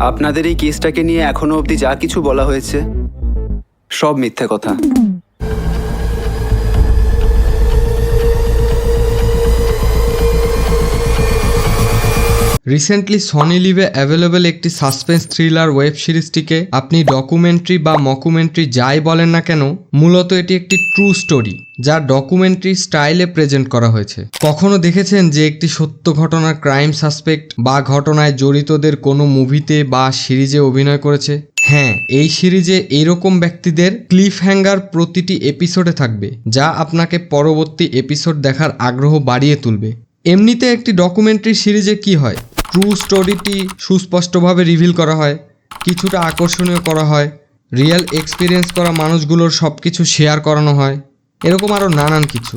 আপনাদের এই কেসটাকে নিয়ে এখনও অবধি যা কিছু বলা হয়েছে সব মিথ্যে কথা। রিসেন্টলি সনি লিভে অ্যাভেলেবেল একটি সাসপেন্স থ্রিলার ওয়েব সিরিজটিকে আপনি ডকুমেন্টারি বা মকুমেন্টারি যাই বলেন না কেন, মূলত এটি একটি ট্রু স্টোরি যা ডকুমেন্টারি স্টাইলে প্রেজেন্ট করা হয়েছে। কখনো দেখেছেন যে একটি সত্য ঘটনার ক্রাইম সাসপেক্ট বা ঘটনায় জড়িতদের কোনো মুভিতে বা সিরিজে অভিনয় করেছে? হ্যাঁ এই সিরিজে এইরকম ব্যক্তিদের ক্লিফ হ্যাঙ্গার প্রতিটি এপিসোডে থাকবে, যা আপনাকে পরবর্তী এপিসোড দেখার আগ্রহ বাড়িয়ে তুলবে। এমনিতে একটি ডকুমেন্টারি সিরিজে কি হয়? ট্রু স্টোরিটি সুস্পষ্টভাবে রিভিল করা হয়, কিছুটা আকর্ষণীয় করা হয় রিয়েল এক্সপিরিয়েন্স করা মানুষগুলোর সব কিছু শেয়ার করানো হয়, এরকম আরও নানান কিছু।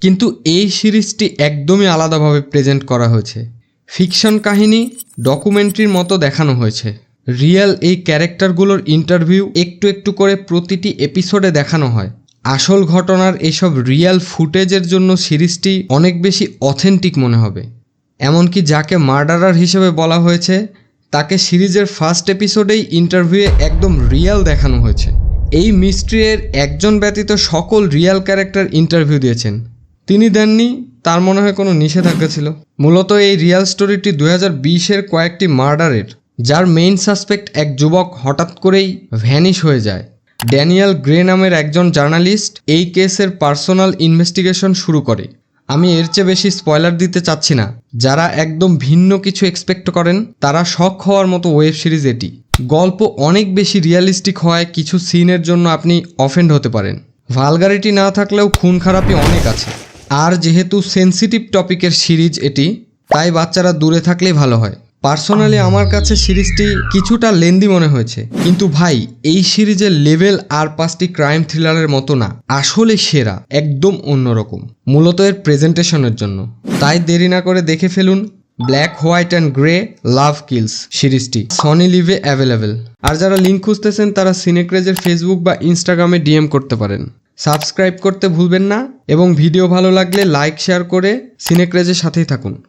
কিন্তু এই সিরিজটি একদমই আলাদাভাবে প্রেজেন্ট করা হয়েছে। ফিকশন কাহিনী ডকুমেন্টারির মতো দেখানো হয়েছে। রিয়েল এই ক্যারেক্টারগুলোর ইন্টারভিউ একটু একটু করে প্রতিটি এপিসোডে দেখানো হয়। আসল ঘটনার এইসব রিয়েল ফুটেজের জন্য সিরিজটি অনেক বেশি অথেন্টিক মনে হবে। এমনকি যাকে মার্ডারার হিসেবে বলা হয়েছে, তাকে সিরিজের ফার্স্ট এপিসোডেই ইন্টারভিউয়ে একদম রিয়াল দেখানো হয়েছে। এই মিস্ট্রিয়ের একজন ব্যতীত সকল রিয়াল ক্যারেক্টার ইন্টারভিউ দিয়েছেন। তিনি দেননি, তার মনে হয় কোনো নিষেধাজ্ঞা ছিল। মূলত এই রিয়াল স্টোরিটি দু হাজার বিশের কয়েকটি মার্ডারের, যার মেইন সাসপেক্ট এক যুবক হঠাৎ করেই ভ্যানিশ হয়ে যায়। ড্যানিয়েল গ্রে নামের একজন জার্নালিস্ট এই কেসের পার্সোনাল ইনভেস্টিগেশন শুরু করে। আমি এর চেয়ে বেশি স্পয়লার দিতে চাচ্ছি না। যারা একদম ভিন্ন কিছু এক্সপেক্ট করেন, তারা শখ হওয়ার মতো ওয়েব সিরিজ এটি। গল্প অনেক বেশি রিয়ালিস্টিক হয়, কিছু সিনের জন্য আপনি অফেন্ড হতে পারেন। ভালগারিটি না থাকলেও খুন খারাপই অনেক আছে। আর যেহেতু সেন্সিটিভ টপিকের সিরিজ এটি, তাই বাচ্চারা দূরে থাকলেই ভালো হয়। পার্সোনালি আমার কাছে সিরিজটি কিছুটা লেন্দি মনে হয়েছে। কিন্তু ভাই, এই সিরিজের লেভেল আর পাঁচটি ক্রাইম থ্রিলারের মতো না। আসলে সেরা, একদম অন্যরকম। মূলত এর প্রেজেন্টেশনের জন্য। তাই দেরি না করে দেখে ফেলুন black white and grey love kills সিরিজটি। সনি লিভে অ্যাভেলেবেল আর যারা লিঙ্ক খুঁজতেছেন, তারা সিনেক্রেজের ফেসবুক বা ইনস্টাগ্রামে ডিএম করতে পারেন। সাবস্ক্রাইব করতে ভুলবেন না। এবং ভিডিও ভালো লাগলে লাইক শেয়ার করে সিনেক্রেজের সাথেই থাকুন।